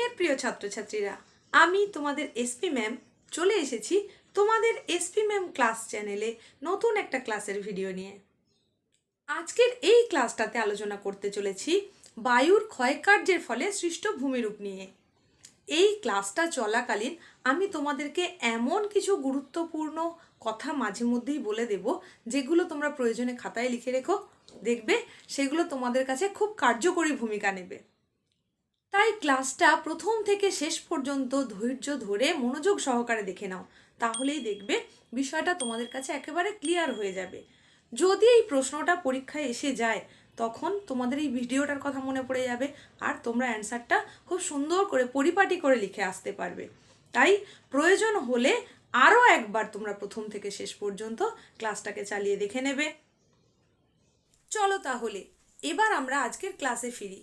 স্নেহের প্রিয় ছাত্রছাত্রীরা, আমি তোমাদের এসপি ম্যাম চলে এসেছি তোমাদের এসপি ম্যাম ক্লাস চ্যানেলে নতুন একটা ক্লাসের ভিডিও নিয়ে। আজকের এই ক্লাসটাতে আলোচনা করতে চলেছি বায়ুর ক্ষয়কার্যের ফলে সৃষ্ট ভূমিরূপ নিয়ে। এই ক্লাসটা চলাকালীন আমি তোমাদেরকে এমন কিছু গুরুত্বপূর্ণ কথা মাঝে মধ্যেই বলে দেব, যেগুলো তোমরা প্রয়োজনে খাতায় লিখে রেখো, দেখবে সেগুলো তোমাদের কাছে খুব কার্যকরী ভূমিকা নেবে। তাই ক্লাসটা প্রথম থেকে শেষ পর্যন্ত ধৈর্য ধরে মনোযোগ সহকারে দেখে নাও। তাহলেই দেখবে বিষয়টা তোমাদের কাছে একেবারে ক্লিয়ার হয়ে যাবে। যদি এই প্রশ্নটা পরীক্ষায় এসে যায়, তখন তোমাদের এই ভিডিওটার কথা মনে পড়ে যাবে আর তোমরা অ্যান্সারটা খুব সুন্দর করে পরিপাটি করে লিখে আসতে পারবে। তাই প্রয়োজন হলে আরও একবার তোমরা প্রথম থেকে শেষ পর্যন্ত ক্লাসটাকে চালিয়ে দেখে নেবে। চলো তাহলে, এবার আমরা আজকের ক্লাসে ফিরি।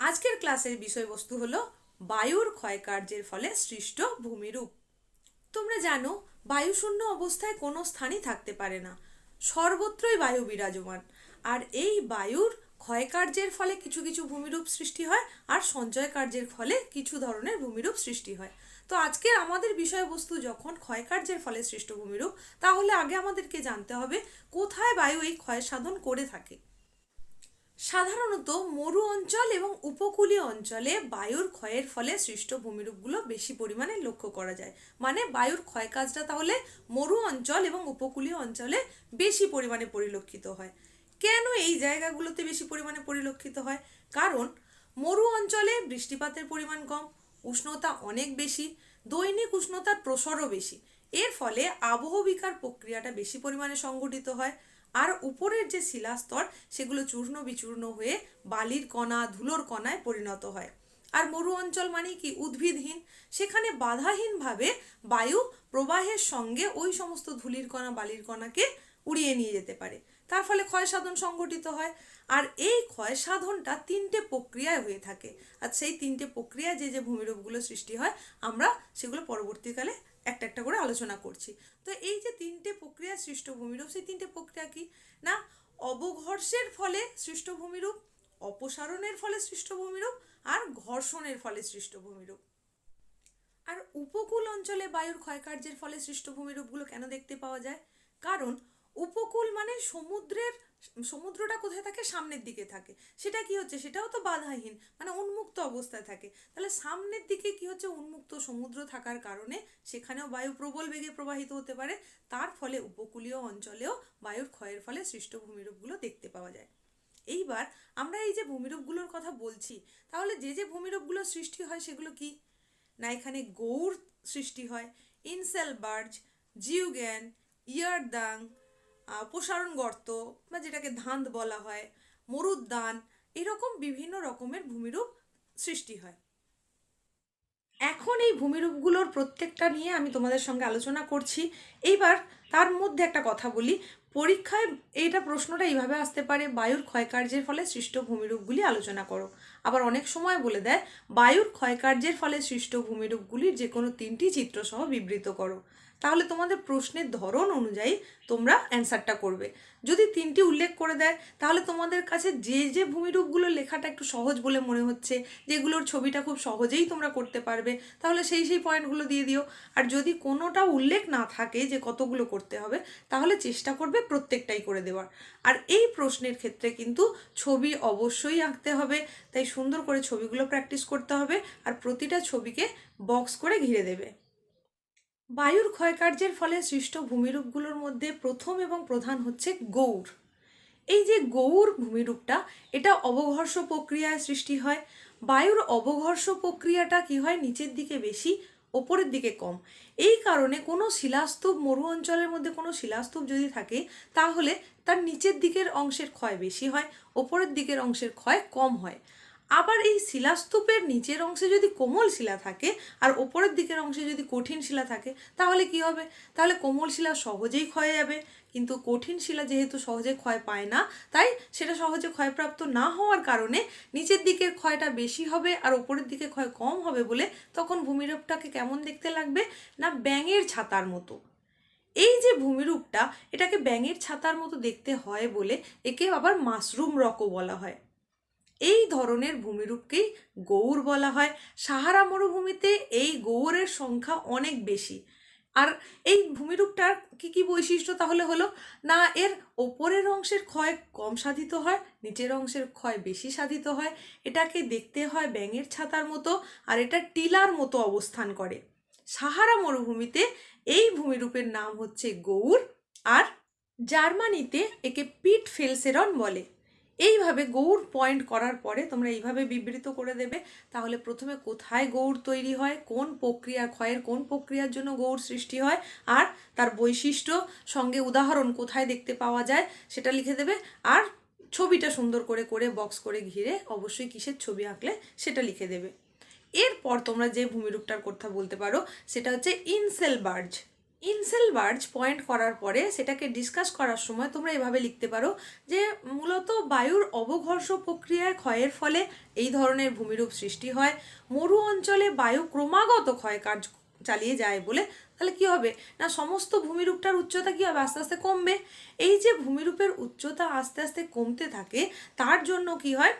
আজকের ক্লাসের বিষয়বস্তু হলো বায়ুর ক্ষয়কার্যের ফলে সৃষ্ট ভূমিরূপ। তোমরা জানো, বায়ুশূন্য অবস্থায় কোনো স্থানই থাকতে পারে না। সর্বত্রই বায়ু বিরাজমান। আর এই বায়ুর ক্ষয়কার্যের ফলে কিছু কিছু ভূমিরূপ সৃষ্টি হয় আর সঞ্চয় কার্যের ফলে কিছু ধরনের ভূমিরূপ সৃষ্টি হয়। তো আজকের আমাদের বিষয়বস্তু যখন ক্ষয়কার্যের ফলে সৃষ্ট ভূমিরূপ, তাহলে আগে আমাদেরকে জানতে হবে কোথায় বায়ু এই ক্ষয় সাধন করে থাকে। সাধারণত মরু অঞ্চল এবং উপকূলীয় অঞ্চলে বায়ুর ক্ষয়ের ফলে সৃষ্ট ভূমিরূপগুলো বেশি পরিমাণে লক্ষ্য করা যায়। মানে বায়ুর ক্ষয় কাজটা তাহলে মরু অঞ্চল এবং উপকূলীয় অঞ্চলে বেশি পরিমাণে পরিলক্ষিত হয়। কেন এই জায়গাগুলোতে বেশি পরিমাণে পরিলক্ষিত হয়? কারণ মরু অঞ্চলে বৃষ্টিপাতের পরিমাণ কম, উষ্ণতা অনেক বেশি, দৈনিক উষ্ণতার প্রসরও বেশি। এর ফলে আবহবিকার প্রক্রিয়াটা বেশি পরিমাণে সংঘটিত হয়। আর উপরের যে শিলাস্তর, সেগুলো চূর্ণ বিচূর্ণ হয়ে বালির কণা, ধুলোর কণায় পরিণত হয়। আর মরু অঞ্চল মানে কি? উদ্ভিদহীন। সেখানে বাধাহীনভাবে বায়ু প্রবাহের সঙ্গে ওই সমস্ত ধুলির কণা, বালির কণাকে উড়িয়ে নিয়ে যেতে পারে। তার ফলে ক্ষয় সাধন সংঘটিত হয়। আর এই ক্ষয় সাধনটা তিনটে প্রক্রিয়ায় হয়ে থাকে। আর সেই তিনটে প্রক্রিয়ায় যে যে ভূমিরূপগুলো সৃষ্টি হয়, আমরা সেগুলো পরবর্তীকালে একটা একটা করে আলোচনা করছি। তো এই যে তিনটে প্রক্রিয়া সৃষ্ট ভূমিরূপ সেই তিনটে প্রক্রিয়া কি? না, অবঘর্ষের ফলে সৃষ্ট ভূমিরূপ অপসারণের ফলে সৃষ্ট ভূমিরূপ আর ঘর্ষণের ফলে সৃষ্ট ভূমিরূপ আর উপকূল অঞ্চলে বায়ুর ক্ষয়কার্যের ফলে সৃষ্ট ভূমিরূপগুলো কেন দেখতে পাওয়া যায়? কারণ উপকূল মানে সমুদ্রের, সমুদ্রটা কোথায় থাকে? সামনের দিকে থাকে। সেটা কি হচ্ছে? সেটাও তো বাধাহীন মানে উন্মুক্ত অবস্থায় থাকে। তাহলে সামনের দিকে কি হচ্ছে? উন্মুক্ত সমুদ্র থাকার কারণে সেখানেও বায়ু প্রবল বেগে প্রবাহিত হতে পারে। তার ফলে উপকূলীয় অঞ্চলেও বায়ুর ক্ষয়ের ফলে সৃষ্ট ভূমিরূপগুলো দেখতে পাওয়া যায়। এইবার আমরা এই যে ভূমিরূপগুলোর কথা বলছি, তাহলে যে যে ভূমিরূপগুলো সৃষ্টি হয় সেগুলো কি? না, এখানে গৌর সৃষ্টি হয়, ইনসেল বার্জ জিউগ্যান ইয়ারদাং প্রসারণ গর্ত বা যেটাকে ধাঁধ বলা হয়, মরুদ্যান, এরকম বিভিন্ন রকমের ভূমিরূপ সৃষ্টি হয়। এখন এই ভূমিরূপগুলোর প্রত্যেকটা নিয়ে আমি তোমাদের সঙ্গে আলোচনা করছি। এইবার তার মধ্যে একটা কথা বলি। পরীক্ষায় এইটা প্রশ্নটা এইভাবে আসতে পারে, বায়ুর ক্ষয়কার্যের ফলে সৃষ্ট ভূমিরূপগুলি আলোচনা করো। আবার অনেক সময় বলে দেয়, বায়ুর ক্ষয়কার্যের ফলে সৃষ্ট ভূমিরূপগুলির যে কোনো তিনটি চিত্রসহ বিবৃত করো। তাহলে তোমাদের প্রশ্নের ধরন অনুযায়ী তোমরা অ্যান্সারটা করবে। যদি তিনটি উল্লেখ করে দেয়, তাহলে তোমাদের কাছে যে যে ভূমিরূপগুলো লেখাটা একটু সহজ বলে মনে হচ্ছে, যেগুলোর ছবিটা খুব সহজেই তোমরা করতে পারবে, তাহলে সেই সেই পয়েন্টগুলো দিয়ে দিও। আর যদি কোনোটা উল্লেখ না থাকে যে কতগুলো করতে হবে, তাহলে চেষ্টা করবে প্রত্যেকটাই করে দেওয়ার। আর এই প্রশ্নের ক্ষেত্রে কিন্তু ছবি অবশ্যই আঁকতে হবে, তাই সুন্দর করে ছবিগুলো প্র্যাকটিস করতে হবে, আর প্রতিটা ছবিকে বক্স করে ঘিরে দেবে। বায়ুর ক্ষয়কার্যের ফলে সৃষ্ট ভূমিরূপগুলোর মধ্যে প্রথম এবং প্রধান হচ্ছে গৌর। এই যে গৌর ভূমিরূপটা, এটা অবঘর্ষ প্রক্রিয়ায় সৃষ্টি হয়। বায়ুর অবঘর্ষ প্রক্রিয়াটা কি হয়? নিচের দিকে বেশি, ওপরের দিকে কম। এই কারণে কোনো শিলাস্তূপ মরু অঞ্চলের মধ্যে কোনো শিলাস্তূপ যদি থাকে, তাহলে তার নিচের দিকের অংশের ক্ষয় বেশি হয়, ওপরের দিকের অংশের ক্ষয় কম হয়। আবার এই শিলাস্তূপের নিচের অংশে যদি কোমল শিলা থাকে আর ওপরের দিকের অংশে যদি কঠিন শিলা থাকে, তাহলে কি হবে? তাহলে কোমল শিলা সহজেই ক্ষয়ে যাবে। কিন্তু কঠিন শিলা যেহেতু সহজে ক্ষয় পায় না, তাই সেটা সহজে ক্ষয়প্রাপ্ত না হওয়ার কারণে নিচের দিকের ক্ষয়টা বেশি হবে আর ওপরের দিকে ক্ষয় কম হবে বলে তখন ভূমিরূপটাকে কেমন দেখতে লাগবে? না ব্যাঙের ছাতার মতো। এই যে ভূমিরূপটা, এটাকে ব্যাঙের ছাতার মতো দেখতে হয় বলে একে আবার মাশরুম রকও বলা হয়। এই ধরনের ভূমিরূপকেই গৌর বলা হয়। সাহারা মরুভূমিতে এই গৌরের সংখ্যা অনেক বেশি। আর এই ভূমিরূপটার কি কি বৈশিষ্ট্য তাহলে হলো, না এর ওপরের অংশের ক্ষয় কম সাধিত হয়, নিচের অংশের ক্ষয় বেশি সাধিত হয়, এটাকে দেখতে হয় ব্যাঙের ছাতার মতো, আর এটা টিলার মতো অবস্থান করে। সাহারা মরুভূমিতে এই ভূমিরূপের নাম হচ্ছে গৌর, আর জার্মানিতে একে পিট ফেলসেরন বলে। এইভাবে গৌড় পয়েন্ট করার পরে তোমরা এইভাবে বিবৃত করে দেবে। তাহলে প্রথমে কোথায় গৌড় তৈরি হয়, কোন প্রক্রিয়া ক্ষয়ের, কোন প্রক্রিয়ার জন্য গৌড় সৃষ্টি হয়, আর তার বৈশিষ্ট্য সঙ্গে উদাহরণ কোথায় দেখতে পাওয়া যায় সেটা লিখে দেবে। আর ছবিটা সুন্দর করে করে বক্স করে ঘিরে অবশ্যই কিসের ছবি আঁকলে সেটা লিখে দেবে। এরপর তোমরা যে ভূমিরূপটার কথা বলতে পারো, সেটা হচ্ছে inselberg inselberg point করার পরে সেটাকে ডিসকাস করার সময় তোমরা এভাবে লিখতে পারো যে মূলত বায়ুর অবঘর্ষ প্রক্রিয়ায় ক্ষয়ের ফলে এই ধরনের ভূমিরূপ সৃষ্টি হয়। মরু অঞ্চলে বায়ু ক্রমাগত ক্ষয় কার্য চালিয়ে যায় বলে তাহলে কি হবে? না, সমস্ত ভূমিরূপটার উচ্চতা কী হবে? আস্তে আস্তে কমবে। এই যে ভূমিরূপের উচ্চতা আস্তে আস্তে কমতে থাকে, তার জন্য কি হয়?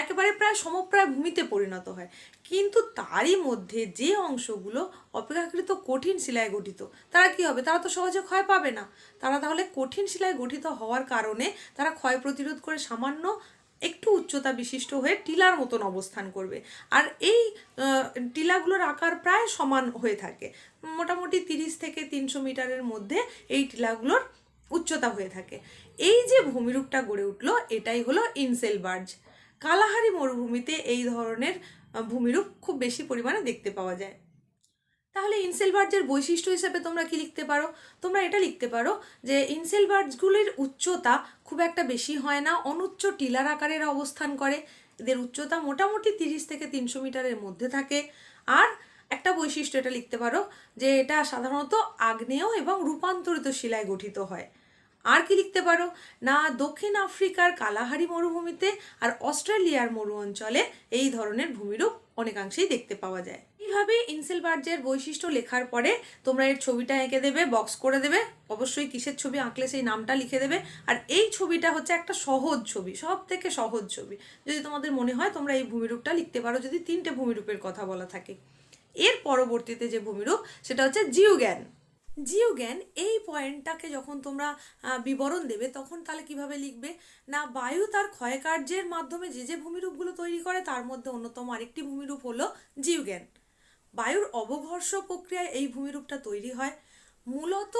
একেবারে প্রায় সমপ্রায় ভূমিতে পরিণত হয়। কিন্তু তারই মধ্যে যে অংশগুলো অপেক্ষাকৃত কঠিন শিলায় গঠিত, তারা কি হবে? তারা তো সহজে ক্ষয় পাবে না। তারা তাহলে কঠিন শিলায় গঠিত হওয়ার কারণে তারা ক্ষয় প্রতিরোধ করে সামান্য একটু উচ্চতা বিশিষ্ট হয়ে টিলার মতন অবস্থান করবে। আর এই টিলাগুলোর আকার প্রায় সমান হয়ে থাকে। মোটামুটি তিরিশ থেকে তিনশো মিটারের মধ্যে এই টিলাগুলোর উচ্চতা হয়ে থাকে। এই যে ভূমিরূপটা গড়ে উঠল, এটাই হলো ইনসেল বার্জ। কালাহারি মরুভূমিতে এই ধরনের ভূমিরূপ খুব বেশি পরিমাণে দেখতে পাওয়া যায়। তাহলে ইনসেলবার্জের বৈশিষ্ট্য হিসেবে তোমরা কি লিখতে পারো? তোমরা এটা লিখতে পারো যে ইনসেলবার্জগুলির উচ্চতা খুব একটা বেশি হয় না, অনুচ্চ টিলার আকারের অবস্থান করে। এদের উচ্চতা মোটামুটি তিরিশ থেকে তিনশো মিটারের মধ্যে থাকে। আর একটা বৈশিষ্ট্য এটা লিখতে পারো যে এটা সাধারণত আগ্নেয় এবং রূপান্তরিত শিলায় গঠিত হয়। আর কি লিখতে পারো? না দক্ষিণ আফ্রিকার কালাহারি মরুভূমিতে আর অস্ট্রেলিয়ার মরু অঞ্চলে এই ধরনের ভূমিরূপ অনেকাংশেই দেখতে পাওয়া যায়। এইভাবে ইনসেলবার্জের বৈশিষ্ট্য লেখার পরে তোমরা এর ছবিটা এঁকে দেবে বক্স করে দেবে, অবশ্যই কিসের ছবি আঁকলে সেই নামটা লিখে দেবে। আর এই ছবিটা হচ্ছে একটা সহজ ছবি সব থেকে সহজ ছবি। যদি তোমাদের মনে হয় তোমরা এই ভূমিরূপটা লিখতে পারো, যদি তিনটে ভূমিরূপের কথা বলা থাকে। এর পরবর্তীতে যে ভূমিরূপ, সেটা হচ্ছে জিওজ্ঞান জিওজ্ঞান এই পয়েন্টটাকে যখন তোমরা বিবরণ দেবে, তখন তাহলে কীভাবে লিখবে? না, বায়ু তার ক্ষয়কার্যের মাধ্যমে যে যে ভূমিরূপগুলো তৈরি করে, তার মধ্যে অন্যতম আরেকটি ভূমিরূপ হলো জিওজ্ঞান বায়ুর অবঘর্ষ প্রক্রিয়ায় এই ভূমিরূপটা তৈরি হয়। মূলত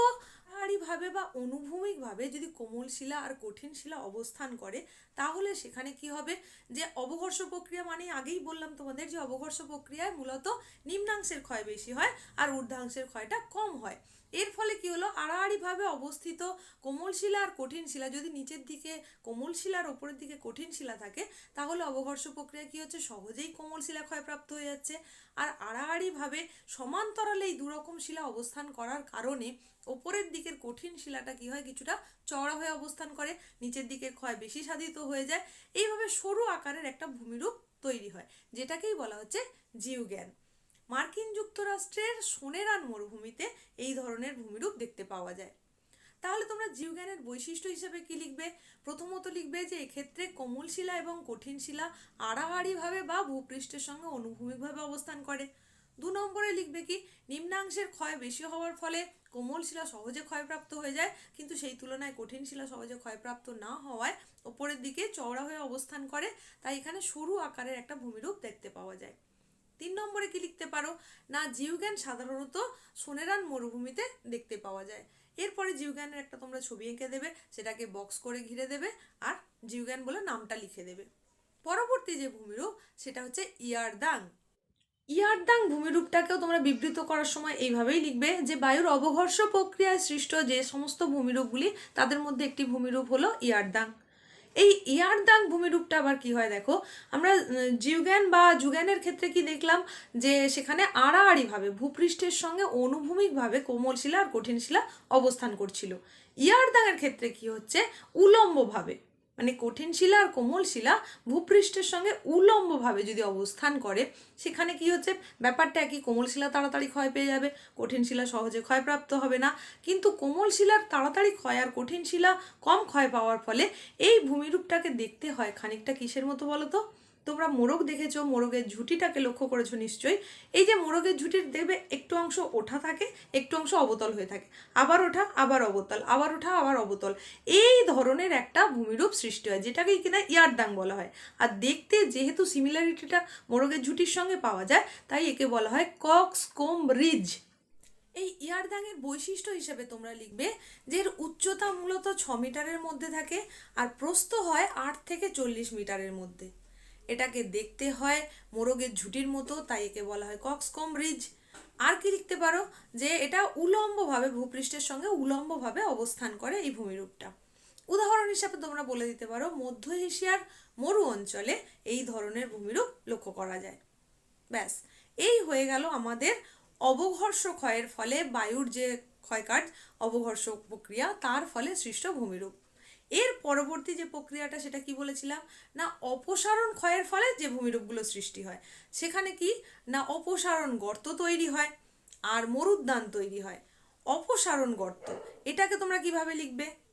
ভাবে বা অনুভূমিকভাবে যদি কোমল শিলা আর কঠিন শিলা অবস্থান করে, তাহলে সেখানে কি হবে? যে অবঘর্ষ প্রক্রিয়া মানে আগেই বললাম তোমাদের যে অবঘর্ষ প্রক্রিয়ায় মূলত নিম্নাংশের ক্ষয় বেশি হয় আর ঊর্ধ্বাংশের ক্ষয়টা কম হয়। এর ফলে কি হলো? আড়াআড়িভাবে অবস্থিত কোমল শিলা আর কঠিন শিলা যদি নিচের দিকে, কোমল শিলার ওপরের দিকে কঠিন শিলা থাকে, তাহলে অবঘর্ষ প্রক্রিয়া কি হচ্ছে? সহজেই কোমল শিলা ক্ষয়প্রাপ্ত হয়ে যাচ্ছে। আর আড়াআড়িভাবে সমান্তরালে এই দুরকম শিলা অবস্থান করার কারণে ওপরের দিকের কঠিন শিলাটা কি হয়, কিছুটা চওড়া হয়ে অবস্থান করে, নিচের দিকের ক্ষয় বেশি সাধিত হয়ে যায়। এইভাবে সরু আকারের একটা ভূমিরূপ তৈরি হয়, যেটাকেই বলা হচ্ছে জিওজ্ঞান মার্কিন যুক্তরাষ্ট্রের সোনেরান মরুভূমিতে এই ধরনের ভূমিরূপ দেখতে পাওয়া যায়। তাহলে তোমরা জীবজ্ঞানের বৈশিষ্ট্য হিসেবে কি লিখবে? প্রথমত লিখবে যে এক্ষেত্রে কোমল শিলা এবং কঠিন শিলা আড়াআড়িভাবে বা ভূপৃষ্ঠের সঙ্গে অনুভূমিকভাবে অবস্থান করে। দু নম্বরে লিখবে কি, নিম্নাংশের ক্ষয় বেশি হওয়ার ফলে কোমল শিলা সহজে ক্ষয়প্রাপ্ত হয়ে যায়, কিন্তু সেই তুলনায় কঠিন শিলা সহজে ক্ষয়প্রাপ্ত না হওয়ায় ওপরের দিকে চওড়া হয়ে অবস্থান করে, তাই এখানে সরু আকারের একটা ভূমিরূপ দেখতে পাওয়া যায়। তিন নম্বরে কি লিখতে পারো? না জিওজ্ঞান সাধারণত সোনেরান মরুভূমিতে দেখতে পাওয়া যায়। এরপরে জিউগ্যানের একটা তোমরা ছবি এঁকে দেবে, সেটাকে বক্স করে ঘিরে দেবে আর জিওজ্ঞান বলে নামটা লিখে দেবে। পরবর্তী যে ভূমিরূপ, সেটা হচ্ছে ইয়ারদাং। ইয়ারদাং ভূমিরূপটাকেও তোমরা বিবৃত করার সময় এইভাবেই লিখবে যে, বায়ুর অবঘর্ষ প্রক্রিয়ায় সৃষ্ট যে সমস্ত ভূমিরূপগুলি, তাদের মধ্যে একটি ভূমিরূপ হলো ইয়ারদাং। এই ইয়ারদাং ভূমিরূপটা আবার কি হয় দেখো? আমরা জিউগ্যান বা যুগ্যানের ক্ষেত্রে কি দেখলাম? যে সেখানে আড়াআড়িভাবে, ভূপৃষ্ঠের সঙ্গে অনুভূমিকভাবে কোমল শিলা আর কঠিন শিলা অবস্থান করছিল। ইয়ারদাংয়ের ক্ষেত্রে কি হচ্ছে? উলম্বভাবে। মানে কঠিন শিলা আর কোমল শিলা ভূপৃষ্ঠের সঙ্গে উলম্বভাবে যদি অবস্থান করে, সেখানে কি হচ্ছে? ব্যাপারটা একই, কোমল শিলা তাড়াতাড়ি ক্ষয় পেয়ে যাবে, কঠিন শিলা সহজে ক্ষয়প্রাপ্ত হবে না। কিন্তু কোমল শিলার তাড়াতাড়ি ক্ষয় আর কঠিন শিলা কম ক্ষয় পাওয়ার ফলে এই ভূমিরূপটাকে দেখতে হয় খানিকটা কিসের মতো বলো তো তোমরা মোরগ দেখেছ, মোরগের ঝুঁটিটাকে লক্ষ্য করেছ নিশ্চয়ই। এই যে মোরগের ঝুঁটির দেখবে একটু অংশ ওঠা থাকে, একটু অংশ অবতল হয়ে থাকে। আবার ওঠা, আবার অবতল, আবার ওঠা, আবার অবতল। এই ধরনের একটা ভূমিরূপ সৃষ্টি হয় যেটাকে কিনা ইয়ারদাং বলা হয়। আর দেখতে যেহেতু সিমিলারিটিটা মোরগের ঝুঁটির সঙ্গে পাওয়া যায়, তাই একে বলা হয় কক্স কোম রিজ এই ইয়ারদাংয়ের বৈশিষ্ট্য হিসেবে তোমরা লিখবে যে এর উচ্চতা মূলত ছ মিটারের মধ্যে থাকে, আর প্রস্থ হয় আট থেকে চল্লিশ মিটারের মধ্যে। এটাকে দেখতে হয় মোরগের ঝুঁটির মতো, তাই একে বলা হয় কক্সকম রিজ আর কি লিখতে পারো? যে এটা উলম্বভাবে, ভূপৃষ্ঠের সঙ্গে উলম্বভাবে অবস্থান করে এই ভূমিরূপটা। উদাহরণ হিসাবে তোমরা বলে দিতে পারো, মধ্য এশিয়ার মরু অঞ্চলে এই ধরনের ভূমিরূপ লক্ষ্য করা যায়। ব্যাস, এই হয়ে গেল আমাদের অবঘর্ষ ক্ষয়ের ফলে বায়ুর যে ক্ষয়কার্য অবঘর্ষ প্রক্রিয়া, তার ফলে সৃষ্ট ভূমিরূপ। এর পরবর্তী যে প্রক্রিয়াটা সেটা কি বলেছিলাম? না অপসারণ ক্ষয়ের ফলে যে ভূমিরূপগুলো সৃষ্টি হয়, সেখানে কি? না অপসারণ গর্ত তৈরি হয় আর মরুদ্যান তৈরি হয়। অপসারণ গর্ত, এটাকে তোমরা কীভাবে লিখবে?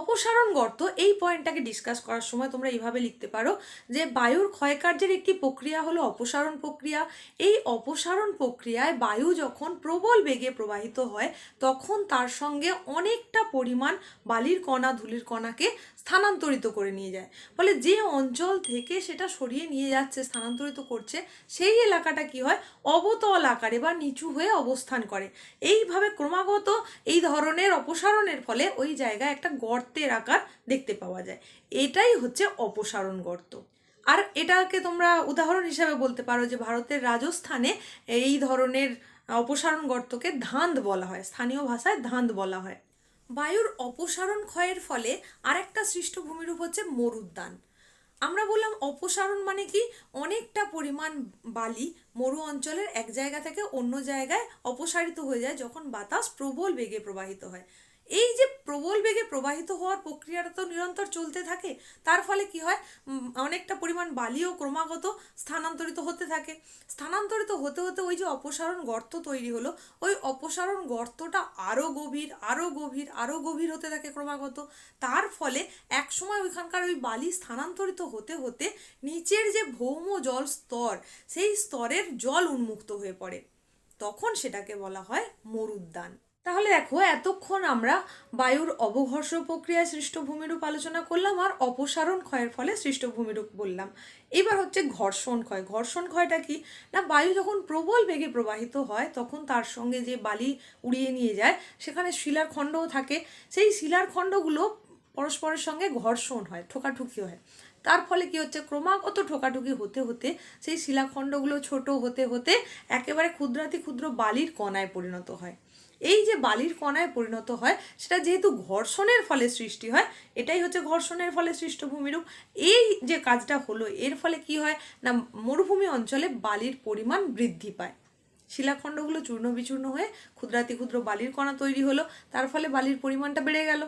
অপসারণ গর্ত, এই পয়েন্টটাকে ডিসকাস করার সময় তোমরা এইভাবে লিখতে পারো যে বায়ুর ক্ষয়কার্যের একটি প্রক্রিয়া হলো অপসারণ প্রক্রিয়া। এই অপসারণ প্রক্রিয়ায় বায়ু যখন প্রবল বেগে প্রবাহিত হয়, তখন তার সঙ্গে অনেকটা পরিমাণ বালির কণা, ধুলির কণাকে স্থানান্তরিত করে নিয়ে যায়। ফলে যে অঞ্চল থেকে সেটা সরিয়ে নিয়ে যাচ্ছে, স্থানান্তরিত করছে, সেই এলাকাটা কি হয়? অবতল আকারে বা নিচু হয়ে অবস্থান করে। এইভাবে ক্রমাগত এই ধরনের অপসারণের ফলে ওই জায়গায় একটা গর্তের আকার দেখতে পাওয়া যায়। এটাই হচ্ছে অপসারণ গর্ত। আর এটাকে তোমরা উদাহরণ হিসাবে বলতে পারো যে ভারতের রাজস্থানে এই ধরনের অপসারণ গর্তকে ধাঁধ বলা হয়, স্থানীয় ভাষায় ধাঁধ বলা হয়। বায়ুর অপসারণ ক্ষয়ের ফলে আরেকটা সৃষ্ট ভূমিরূপ হচ্ছে মরুদ্যান। আমরা বললাম অপসারণ মানে কি? অনেকটা পরিমাণ বালি মরু অঞ্চলের এক জায়গা থেকে অন্য জায়গায় অপসারিত হয়ে যায় যখন বাতাস প্রবল বেগে প্রবাহিত হয়। এই যে প্রবল বেগে প্রবাহিত হওয়ার প্রক্রিয়াটা তো নিরন্তর চলতে থাকে, তার ফলে কি হয়? অনেকটা পরিমাণ বালিও ক্রমাগত স্থানান্তরিত হতে থাকে। স্থানান্তরিত হতে হতে ওই যে অপসারণ গর্ত তৈরি হলো, ওই অপসারণ গর্তটা আরও গভীর আরও গভীর আরও গভীর হতে থাকে ক্রমাগত। তার ফলে একসময় ওইখানকার ওই বালি স্থানান্তরিত হতে হতে নিচের যে ভৌম জল স্তর, সেই স্তরের জল উন্মুক্ত হয়ে পড়ে। তখন সেটাকে বলা হয় মরুদ্যান। তাহলে দেখো, এতক্ষণ আমরা বায়ুর অবঘর্ষ প্রক্রিয়ায় সৃষ্ট ভূমিরূপ আলোচনা করলাম আর অপসারণ ক্ষয়ের ফলে সৃষ্ট ভূমিরূপ বললাম। এবার হচ্ছে ঘর্ষণ ক্ষয়। ঘর্ষণ ক্ষয়টা কি? না, বায়ু যখন প্রবল বেগে প্রবাহিত হয়, তখন তার সঙ্গে যে বালি উড়িয়ে নিয়ে যায়, সেখানে শিলার খণ্ডও থাকে। সেই শিলার খণ্ডগুলো পরস্পরের সঙ্গে ঘর্ষণ হয়, ঠোকাঠুকি হয়। তার ফলে কি হচ্ছে? ক্রমাগত ঠোকাঠুকি হতে হতে সেই শিলাখণ্ডগুলো ছোট হতে হতে একেবারে ক্ষুদ্রাতি ক্ষুদ্র বালির কণায় পরিণত হয়। এই যে বালির কণায় পরিণত হয়, সেটা যেহেতু ঘর্ষণের ফলে সৃষ্টি হয়, এটাই হচ্ছে ঘর্ষণের ফলে সৃষ্ট ভূমিরূপ এই যে কাজটা হলো, এর ফলে কি হয় না, মরুভূমি অঞ্চলে বালির পরিমাণ বৃদ্ধি পায়। শিলাখণ্ডগুলো চূর্ণ বিচূর্ণ হয়ে ক্ষুদ্রাতি ক্ষুদ্র বালির কণা তৈরি হলো, তার ফলে বালির পরিমাণটা বেড়ে গেল।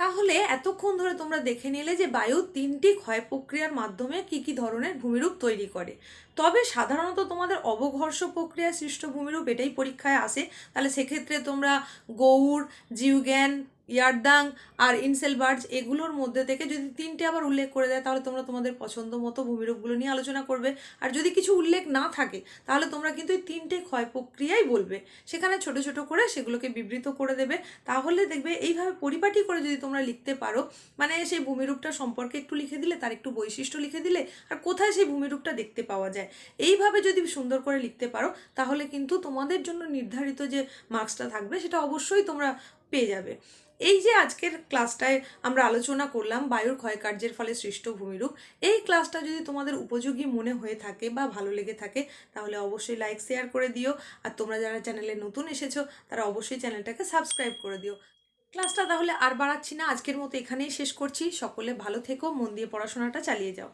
তাহলে এতক্ষণ ধরে তোমরা দেখে নিলে যে বায়ু তিনটি ক্ষয় প্রক্রিয়ার মাধ্যমে কি কি ধরনের ভূমিরূপ তৈরি করে। তবে সাধারণত তোমাদের অবঘর্ষ প্রক্রিয়া সৃষ্ট ভূমিরূপ এটাই পরীক্ষায় আসে। তাহলে সেক্ষেত্রে তোমরা গৌড় জিউজ্ঞান ইয়ারদাং আর ইনসেলবার্জ এগুলোর মধ্যে থেকে যদি তিনটে আবার উল্লেখ করে দেয়, তাহলে তোমরা তোমাদের পছন্দ মতো ভূমিরূপগুলো নিয়ে আলোচনা করবে। আর যদি কিছু উল্লেখ না থাকে, তাহলে তোমরা কিন্তু এই তিনটে ক্ষয় প্রক্রিয়াই বলবে। সেখানে ছোট ছোট করে সেগুলোকে বিবৃত করে দেবে। তাহলে দেখবে এইভাবে পরিপাটি করে যদি তোমরা লিখতে পারো মানে সেই ভূমিরূপটা সম্পর্কে একটু লিখে দিলে, তার একটু বৈশিষ্ট্য লিখে দিলে, আর কোথায় সেই ভূমিরূপটা দেখতে পাওয়া যায়। এইভাবে যদি সুন্দর করে লিখতে পারো, তাহলে কিন্তু তোমাদের জন্য নির্ধারিত যে মার্কসটা থাকবে, সেটা অবশ্যই তোমরা পেয়ে যাবে। এই যে আজকের ক্লাসটায় আমরা আলোচনা করলাম বায়ুর ক্ষয়কার্যের ফলে সৃষ্ট ভূমিরূপ, এই ক্লাসটা যদি তোমাদের উপযোগী মনে হয়ে থাকে বা ভালো লেগে থাকে, তাহলে অবশ্যই লাইক, শেয়ার করে দিও। আর তোমরা যারা চ্যানেলে নতুন এসেছ, তারা অবশ্যই চ্যানেলটাকে সাবস্ক্রাইব করে দিও। ক্লাসটা তাহলে আর বাড়াচ্ছি না, আজকের মতো এখানেই শেষ করছি। সকলে ভালো থেকো, মন দিয়ে পড়াশোনাটা চালিয়ে যাও।